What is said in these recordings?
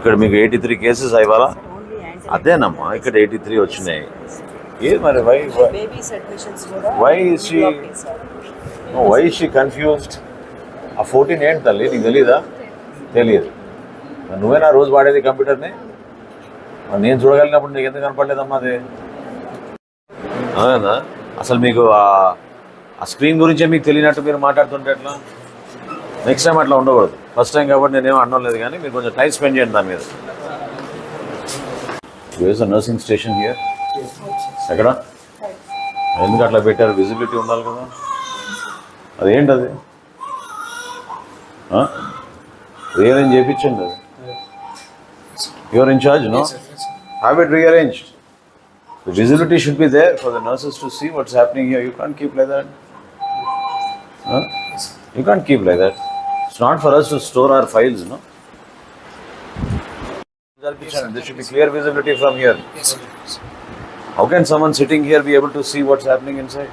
ఇక్కడ మీకు eighty three cases అయ్యాలా అదేనమ్మా ఇక్కడ ఎయిటీ త్రీ వచ్చినాయి. ఏ మరి వై చేశారు. వై షీ కన్ఫ్యూజ్డ్ ఆ ఫోర్టీన్ ఏంటి తల్లి నీకు తెలీదా? తెలియదు. నువ్వేనా రోజు వాడేది కంప్యూటర్ని? నేను చూడగలిగినప్పుడు నీకు ఎందుకు కనపడలేదమ్మా అది? అసలు మీకు ఆ స్క్రీన్ గురించే మీకు తెలియనట్టు మీరు మాట్లాడుతుంటే ఎట్లా? నెక్స్ట్ టైం అట్లా ఉండకూడదు. ఫస్ట్ టైం కాబట్టి నేనేం అనడం లేదు కానీ మీరు కొంచెం టైం స్పెండ్ చేయండి దాని మీద. నర్సింగ్ స్టేషన్ హియర్ ఎక్కడ? ఎందుకు అట్లా పెట్టారు? విజిబిలిటీ ఉండాలి కదా. అదేంటి అది రీఅరేంజ్ చేయించండి అది. Your in charge no have it rearranged The visibility should be there for the nurses to see what's happening here. You can't keep like that. Huh? You can't keep like that. It's not for us to store our files, no? There should be clear visibility from here. Yes, sir. How can someone sitting here be able to see what's happening inside?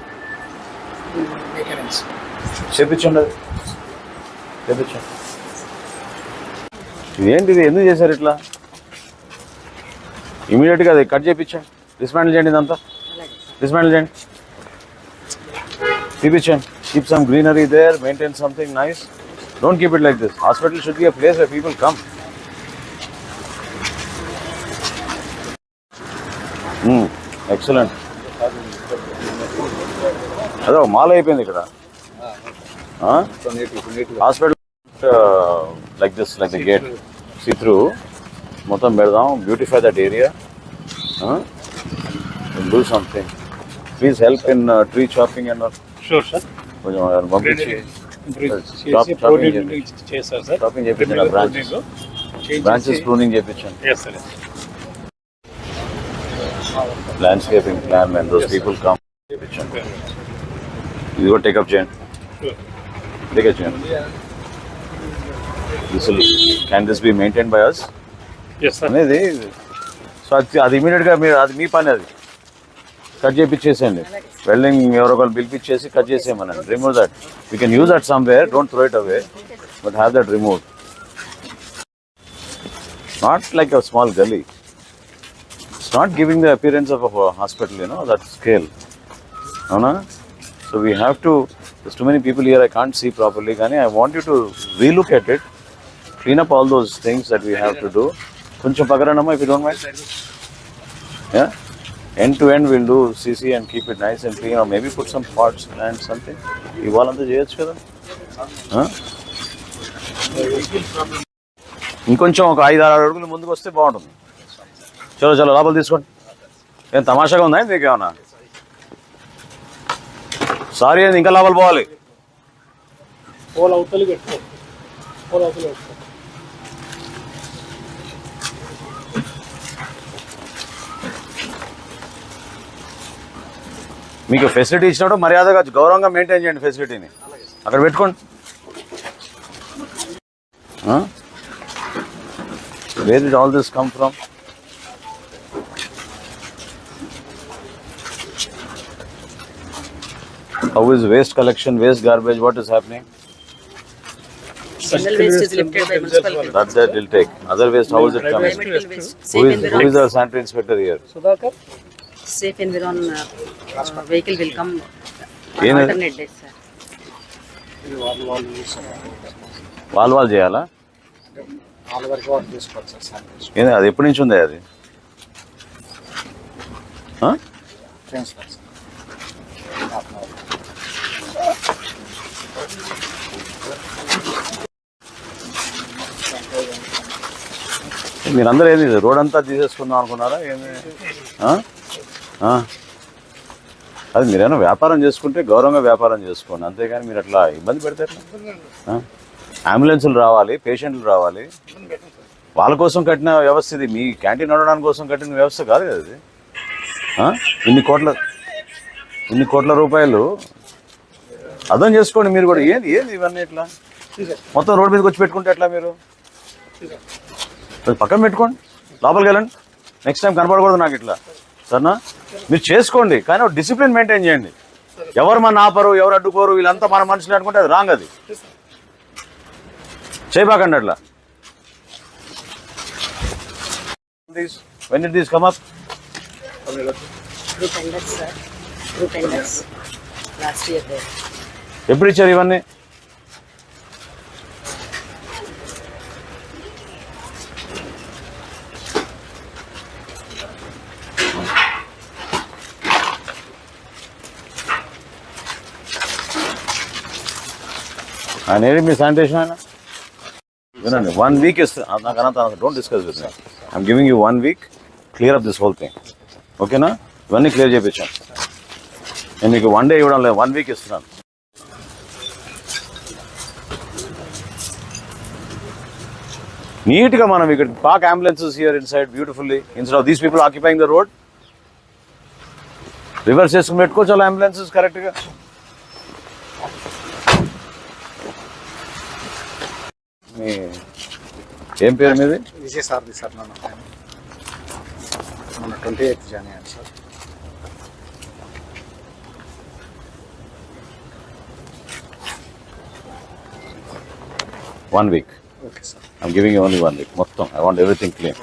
అది చేపించండి ఇదేంటిది ఎందుకు చేశారు ఇట్లా ఇమీడియట్గా అది cut చేయించండి dismantle చేయండి ఇదంతా డిస్మాండిల్ చేయండి తీపించండి keep some greenery there maintain something nice don't keep it like this hospital should be a place way people come excellent అదే ఒక మాల అయిపోయింది ఇక్కడ. Hospital like this like the gate see through మొత్తం పెడదాం. Beautify that area do something please help in tree chopping and sure sir కొంచెం పంపించి. Branches pruning చేయించండి sir. Landscaping plan and those people come చేయించండి ఇది కూడా టేకప్ చేయండి take up చేయండి this can this be maintain by us అనేది so అది అది ఇమీడియట్గా మీరు అది మీ పని అది. కట్ చేయించేసేయండి వెల్డింగ్ ఎవరో ఒకరు పిలిపించేసి cut చేసేయమనండి. Remove that you can use that somewhere don't throw it away but have that remove not like a small gali it's not giving the appearance of a hospital you know that scale అవునా so we have to too many people here I can't see properly కానీ I want you to relook at it clean up all those things that we have to do కొంచెం పగరనమ్మా if you don't mind yeah End to end we'll do CC and keep it nice and clean or maybe put some pots and something. ఇవాళంతా చేయొచ్చు కదా? ఇంకొంచెం ఒక ఐదు ఆరు అడుగులు ముందుకు వస్తే బాగుంటుంది. చలో చలో లోపల తీసుకోండి. ఏం తమాషాగా ఉందా మీకు ఏమన్నా సారీ అండి ఇంకా లోపల పోవాలి. పోల్ అవతలి పెట్టుకో. పోల్ పెట్టుకో. మీకు ఫెసిలిటీ ఇచ్చినప్పుడు మర్యాదగా గౌరవంగా మెయింటైన్ చేయండి ఫెసిలిటీని అక్కడ పెట్టుకోండి. Where it all this come from how is waste collection waste garbage what is happening General waste is lifted by municipal that that will take other waste how is it coming environmental waste. Safe environ vehicle will come days sir wall wall చేయాలా? ఏంది అది ఎప్పటి నుంచి ఉంది అది? మీరందరూ ఏంది road అంతా తీసేసుకుందాం అనుకున్నారా? ఏమి అది మీరేమైనా వ్యాపారం చేసుకుంటే గౌరవంగా వ్యాపారం చేసుకోండి. అంతేగాని మీరు అట్లా ఇబ్బంది పెడితే అంబులెన్సులు రావాలి పేషెంట్లు రావాలి. వాళ్ళ కోసం కట్టిన వ్యవస్థ ఇది. మీ క్యాంటీన్ నడవడానికి కోసం కట్టిన వ్యవస్థ కాదు కదా ఇది. ఇన్ని కోట్ల ఇన్ని కోట్ల రూపాయలు అర్థం చేసుకోండి మీరు కూడా. ఏంది ఏంది ఇవన్నీ ఇట్లా? మొత్తం రోడ్డు మీదకి వచ్చి పెట్టుకుంటే ఎట్లా మీరు? పక్కన పెట్టుకోండి. లోపలికి వెళ్ళండి. నెక్స్ట్ టైం కనపడకూడదు నాకు ఇట్లా. సరేనా? మీరు చేసుకోండి కానీ ఒక డిసిప్లిన్ మెయింటైన్ చేయండి. ఎవరు మన ఆపరు ఎవరు అడ్డుకోరు వీళ్ళంతా మన మనుషులు అనుకుంటే అది రాంగ్ అది. చేయబాకండి అట్లా. Year there. ఎప్పుడు ఇచ్చారు ఇవన్నీ? ఆయన మీ శానిటేషన్ ఆయన వినండి వన్ వీక్ ఇస్తాను నాకు అనంత don't discuss with me I'm giving you one week clear up this whole thing ఓకేనా ఇవన్నీ క్లియర్ చేయించాను నేను మీకు వన్ డే ఇవ్వడం లేదు వన్ వీక్ ఇస్తున్నాను. నీట్గా మనం ఇక్కడ park ambulances here inside beautifully instead of these people occupying the road reverse చేసుకుని పెట్టుకోవచ్చు అలా అంబులెన్సెస్ కరెక్ట్గా మీ ఏం పేరు మీది? విజయసారథి సార్ నన్ను మన ట్వంటీ ఎయిత్ జాయిన్ అయ్యాను sir one week okay sir I'm giving only one week మొత్తం. I want everything clean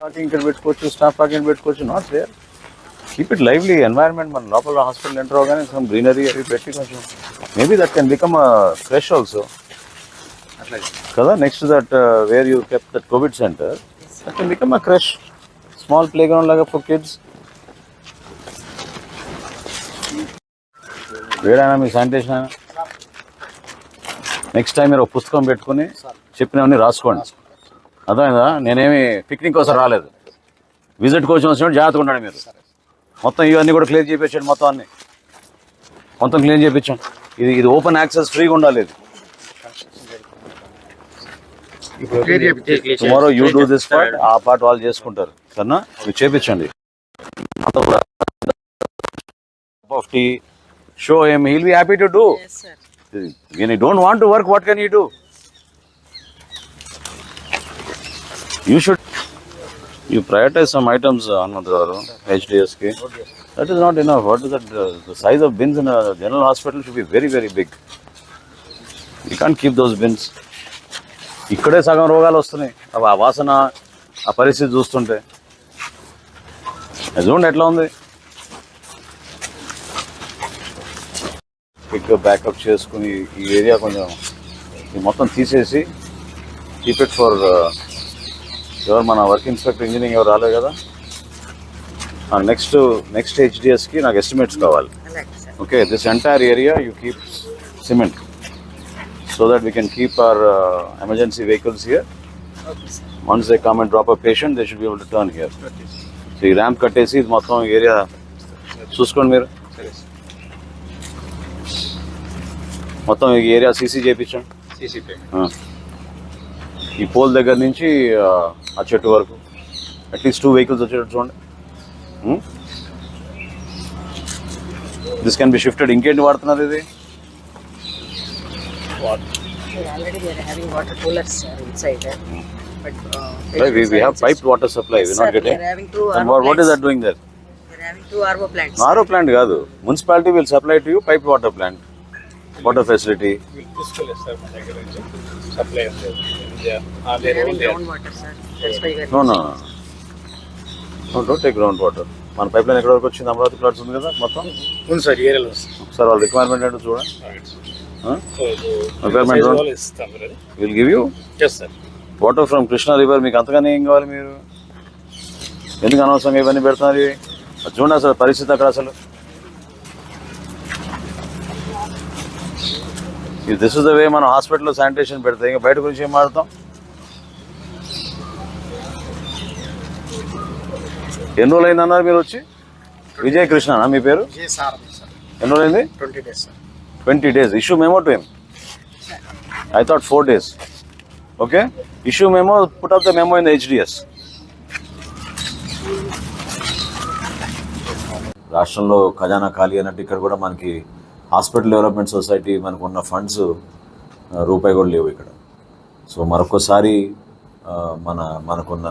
parking ఇక్కడ పెట్టుకోవచ్చు స్టాఫ్ పార్కింగ్ పెట్టుకోవచ్చు not there keep it lively environment మన లోపల హాస్పిటల్ ఎంటర్ అవగానే సమ్ గ్రీనరీ అవి పెట్టి కొంచెం maybe that can become fresh also కదా next that where you kept that covid centre that can become a creche small playground లాగా for kids వేడైనా మీకు శానిటేషన్ అయినా? నెక్స్ట్ టైం మీరు ఒక పుస్తకం పెట్టుకుని చెప్పినవన్నీ రాసుకోండి. అర్థమైందా? నేనేమి పిక్నిక్ కోసం రాలేదు. విజిట్ కోసం వచ్చినప్పుడు జాగ్రత్తగా ఉండండి మీరు. మొత్తం ఇవన్నీ కూడా క్లియర్ చేయించండి మొత్తం అన్ని. మొత్తం క్లీన్ చేయించండి ఇది ఇది ఓపెన్ యాక్సెస్ ఫ్రీగా ఉండాలి ఇది. Tomorrow you do this part ఆ పార్ట్ వాళ్ళు చేసుకుంటారు సరేనా మీరు చేపించండి ఆఫ్ టీ షో ఏం he'll be happy to do Yes, sir. when you don't want to work what can you do you should you prioritize some items uh, Anandagaru, HDS ki that is not enough what is that uh, the size of bins in a general hospital should be very very big you can't keep those bins ఇక్కడే సగం రోగాలు వస్తున్నాయి. ఆ వాసన ఆ పరిస్థితి చూస్తుంటే. చూడండి ఎట్లా ఉంది. క్విక్ బ్యాకప్ చేసుకుని ఈ ఏరియా కొంచెం మొత్తం తీసేసి కీప్ ఇట్ ఫర్ ఎవరు మన వర్క్ ఇన్స్పెక్టర్ ఇంజనీరింగ్ ఎవరు రాలేదు కదా? నెక్స్ట్ నెక్స్ట్ హెచ్డిఎస్కి నాకు ఎస్టిమేట్స్ కావాలి. Okay this entire area you keep cement so that we can keep our emergency vehicles here okay sir once they come and drop a patient they should be able to turn here so ఈ ramp కట్టేసి మొత్తం area చూసుకోండి మీరు. మొత్తం ఈ area CC చేయించండి. ఈ pole దగ్గర నుంచి ఆ చెట్టు వరకు. అట్లీస్ట్ టూ వెహికల్స్ వచ్చేటట్టు చూడండి. దిస్ కెన్ బి షిఫ్టెడ్ ఇంకేంటి వాడుతున్నారు ఇది? Already we are having water coolers sir, inside. uh, But uh, we, we have piped water supply we're Sir, not we getting are having two and RO what, what is that doing there We are having two RO plants. RO plant కాదు municipality will supply to you pipe water plant water facility తీసుకోలేదు sir మన దగ్గర నుంచి supply ఉంది We are having groundwater, sir. That's why we are no no no don't take ground water మన pipeline ఎక్కడ వరకు వచ్చింది అమరావతి ప్లాట్స్ ఉంది కదా మొత్తం ఉంది సార్ ఏరియాలో ఒకసారి వాళ్ళ రిక్వైర్మెంట్ ఏంటో చూడండి will give you water from Krishna river మీకు అంతగానే ఏం కావాలి మీరు? ఎందుకు అనవసరంగా ఇవన్నీ పెడుతున్నారు? చూడండి అసలు పరిస్థితి అక్కడ అసలు. దిస్ ఇస్ ద వే మనం హాస్పిటల్లో శానిటేషన్ పెడితే ఇంకా బయట గురించి ఏం మాడతాం ఎన్ని రోజులు అయింది అన్నారు మీరు వచ్చి? విజయ్ కృష్ణ మీ పేరు? ఎన్ని రోజులు అయింది twenty days sir twenty days issue memo to him I thought four days okay issue memo put off the memo in the HDS రాష్ట్రంలో ఖజానా ఖాళీ అన్నట్టు ఇక్కడ కూడా మనకి హాస్పిటల్ డెవలప్మెంట్ సొసైటీ మనకు ఉన్న ఫండ్స్ రూపాయి కూడా లేవు ఇక్కడ. సో మరొకసారి మన మనకున్న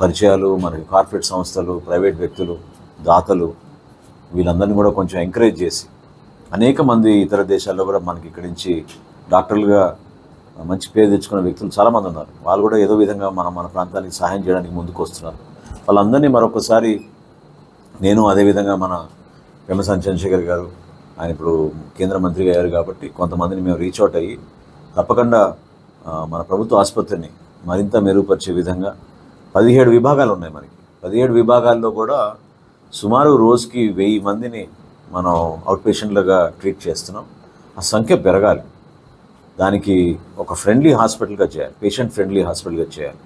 పరిచయాలు మనకి కార్పొరేట్ సంస్థలు ప్రైవేట్ వ్యక్తులు దాతలు వీళ్ళందరినీ కూడా కొంచెం ఎంకరేజ్ చేసి అనేక మంది ఇతర దేశాల్లో కూడా మనకి ఇక్కడి నుంచి డాక్టర్లుగా మంచి పేరు తెచ్చుకున్న వ్యక్తులు చాలామంది ఉన్నారు. వాళ్ళు కూడా ఏదో విధంగా మనం మన ప్రాంతానికి సహాయం చేయడానికి ముందుకు వస్తున్నారు. వాళ్ళందరినీ మరొకసారి నేను అదేవిధంగా మన పెమ్మసాని చంద్రశేఖర్ గారు ఆయన ఇప్పుడు కేంద్ర మంత్రిగా అయ్యారు కాబట్టి కొంతమందిని మేము రీచ్ అవుట్ అయ్యి తప్పకుండా మన ప్రభుత్వ ఆసుపత్రిని మరింత మెరుగుపరిచే విధంగా పదిహేడు విభాగాలు ఉన్నాయి మనకి. పదిహేడు విభాగాల్లో కూడా సుమారు రోజుకి వెయ్యి మందిని మనం అవుట్ పేషెంట్లుగా ట్రీట్ చేస్తున్నాం. ఆ సంఖ్య పెరగాలి. దానికి ఒక ఫ్రెండ్లీ హాస్పిటల్గా చేయాలి. పేషెంట్ ఫ్రెండ్లీ హాస్పిటల్గా చేయాలి.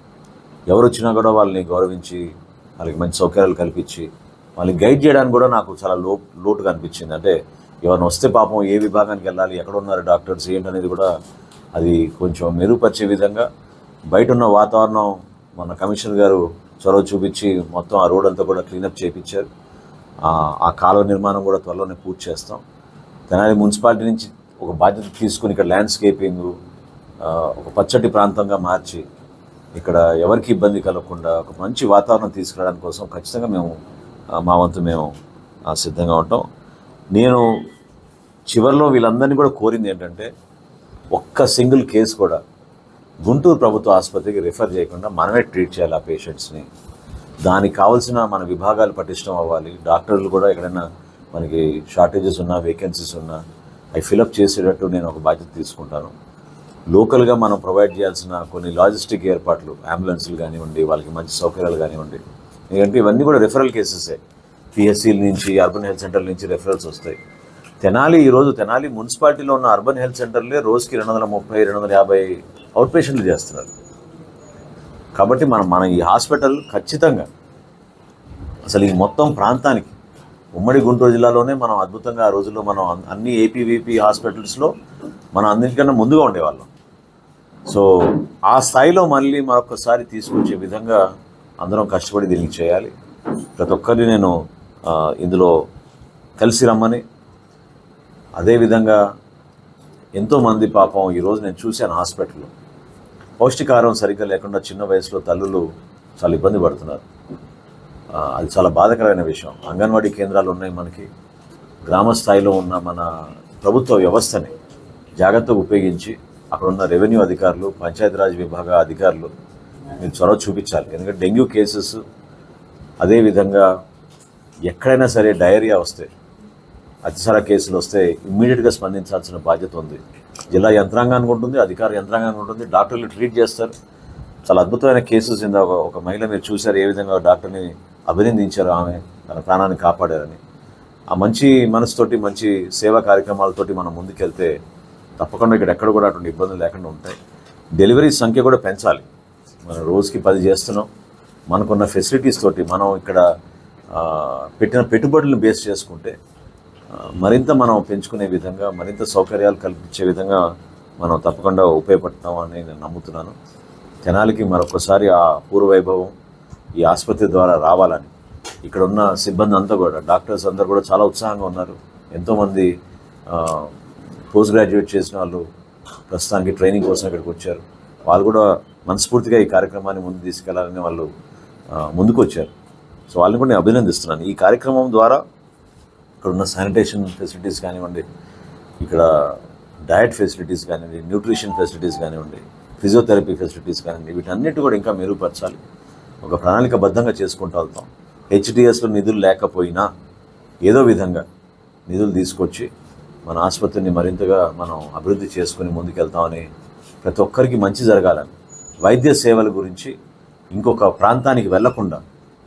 ఎవరు వచ్చినా కూడా వాళ్ళని గౌరవించి వాళ్ళకి మంచి సౌకర్యాలు కల్పించి వాళ్ళని గైడ్ చేయడానికి కూడా నాకు చాలా లో లోటుగా అనిపించింది. అంటే ఎవరిని వస్తే పాపం ఏ విభాగానికి వెళ్ళాలి ఎక్కడ ఉన్నారు డాక్టర్స్ ఏంటనేది కూడా అది కొంచెం మెరుగుపరిచే విధంగా బయట ఉన్న వాతావరణం మన కమిషనర్ గారు చొరవ చూపించి మొత్తం ఆ రోడ్ అంతా కూడా క్లీనప్ చేయించారు ఆ- కాలువ నిర్మాణం కూడా త్వరలోనే పూర్తి చేస్తాం. తెనాలి మున్సిపాలిటీ నుంచి ఒక బాధ్యత తీసుకుని ఇక్కడ ల్యాండ్స్కేపింగ్ ఒక పచ్చటి ప్రాంతంగా మార్చి ఇక్కడ ఎవరికి ఇబ్బంది కలగకుండా ఒక మంచి వాతావరణం తీసుకురావడానికి కోసం ఖచ్చితంగా మేము మా వంతు మేము సిద్ధంగా ఉంటాం. నేను చివరిలో వీళ్ళందరినీ కూడా కోరింది ఏంటంటే ఒక్క సింగిల్ కేసు కూడా గుంటూరు ప్రభుత్వ ఆసుపత్రికి రిఫర్ చేయకుండా మనమే ట్రీట్ చేయాలి ఆ పేషెంట్స్ని. దానికి కావాల్సిన మన విభాగాలు పటిష్టం అవ్వాలి. డాక్టర్లు కూడా ఎక్కడైనా మనకి షార్టేజెస్ ఉన్నా వేకెన్సీస్ ఉన్నా అవి ఫిలప్ చేసేటట్టు నేను ఒక బాధ్యత తీసుకుంటాను. లోకల్గా మనం ప్రొవైడ్ చేయాల్సిన కొన్ని లాజిస్టిక్ ఏర్పాట్లు అంబులెన్స్లు కానివ్వండి వాళ్ళకి మంచి సౌకర్యాలు కానివ్వండి. ఎందుకంటే ఇవన్నీ కూడా రెఫరల్ కేసెసే పిహెచ్సిల నుంచి అర్బన్ హెల్త్ సెంటర్ల నుంచి రెఫరల్స్ వస్తాయి. తెనాలి ఈరోజు తెనాలి మున్సిపాలిటీలో ఉన్న అర్బన్ హెల్త్ సెంటర్లే రోజుకి రెండు వందల ముప్పై రెండు వందల యాభై అవుట్ పేషెంట్లు చేస్తున్నారు. కాబట్టి మనం మన ఈ హాస్పిటల్ ఖచ్చితంగా అసలు ఈ మొత్తం ప్రాంతానికి ఉమ్మడి గుంటూరు జిల్లాలోనే మనం అద్భుతంగా ఆ రోజుల్లో మనం అన్ని ఏపీవీపీ హాస్పిటల్స్లో మనం అన్నిటికన్నా ముందుగా ఉండేవాళ్ళం. సో ఆ స్థాయిలో మళ్ళీ మరొకసారి తీసుకొచ్చే విధంగా అందరం కష్టపడి దీనికి చేయాలి. ప్రతి ఒక్కరిని నేను ఇందులో కలిసి రమ్మని అదేవిధంగా ఎంతోమంది పాపం ఈరోజు నేను చూశాను హాస్పిటల్లో. పౌష్టికాహారం సరిగ్గా లేకుండా చిన్న వయసులో తల్లులు చాలా ఇబ్బంది పడుతున్నారు. అది చాలా బాధకరమైన విషయం. అంగన్వాడీ కేంద్రాలు ఉన్నాయి మనకి. గ్రామ స్థాయిలో ఉన్న మన ప్రభుత్వ వ్యవస్థని జాగ్రత్తగా ఉపయోగించి అక్కడ ఉన్న రెవెన్యూ అధికారులు పంచాయతీరాజ్ విభాగ అధికారులు మీరు చొరవ చూపించాలి. ఎందుకంటే డెంగ్యూ కేసెస్ అదేవిధంగా ఎక్కడైనా సరే డయేరియా వస్తే అతిసార కేసులు వస్తే ఇమ్మీడియట్గా స్పందించాల్సిన బాధ్యత ఉంది. జిల్లా యంత్రాంగానికి ఉంటుంది అధికార యంత్రాంగానికి ఉంటుంది. డాక్టర్లు ట్రీట్ చేస్తారు. చాలా అద్భుతమైన కేసెస్ ఇందా ఒక- మహిళ మీరు చూశారు ఏ విధంగా డాక్టర్ని అభినందించారు ఆమె తన ప్రాణాన్ని కాపాడారని. ఆ మంచి మనసుతోటి మంచి సేవా కార్యక్రమాలతోటి మనం ముందుకెళ్తే తప్పకుండా ఇక్కడ ఎక్కడ కూడా అటువంటి ఇబ్బందులు లేకుండా ఉంటాయి. డెలివరీ సంఖ్య కూడా పెంచాలి. మనం రోజుకి పది చేస్తున్నాం. మనకున్న ఫెసిలిటీస్ తోటి మనం ఇక్కడ పెట్టిన పెట్టుబడులను బేస్ చేసుకుంటే మరింత మనం పెంచుకునే విధంగా మరింత సౌకర్యాలు కల్పించే విధంగా మనం తప్పకుండా ఉపయోగపడతామని నేను నమ్ముతున్నాను. తెనాలికి మరొకసారి ఆ పూర్వవైభవం ఈ ఆసుపత్రి ద్వారా రావాలని. ఇక్కడ ఉన్న సిబ్బంది అంతా కూడా డాక్టర్స్ అందరూ కూడా చాలా ఉత్సాహంగా ఉన్నారు. ఎంతోమంది పోస్ట్ గ్రాడ్యుయేట్ చేసిన వాళ్ళు ప్రస్తుతానికి ట్రైనింగ్ కోసం ఇక్కడికి వచ్చారు. వాళ్ళు కూడా మనస్ఫూర్తిగా ఈ కార్యక్రమాన్ని ముందు తీసుకెళ్ళాలని వాళ్ళు ముందుకు వచ్చారు సో వాళ్ళని కూడా నేను అభినందిస్తున్నాను. ఈ కార్యక్రమం ద్వారా ఇక్కడ ఉన్న శానిటేషన్ ఫెసిలిటీస్ కానివ్వండి ఇక్కడ డయట్ ఫెసిలిటీస్ కానివ్వండి న్యూట్రిషన్ ఫెసిలిటీస్ కానివ్వండి ఫిజియోథెరపీ ఫెసిలిటీస్ కానివ్వండి వీటన్నిటి కూడా ఇంకా మెరుగుపరచాలి. ఒక ప్రణాళికబద్ధంగా చేసుకుంటూ వెళ్తాం. హెచ్డిఎస్లో నిధులు లేకపోయినా ఏదో విధంగా నిధులు తీసుకొచ్చి మన ఆసుపత్రిని మరింతగా మనం అభివృద్ధి చేసుకుని ముందుకెళ్తామని ప్రతి ఒక్కరికి మంచి జరగాలని. వైద్య సేవల గురించి ఇంకొక ప్రాంతానికి వెళ్ళకుండా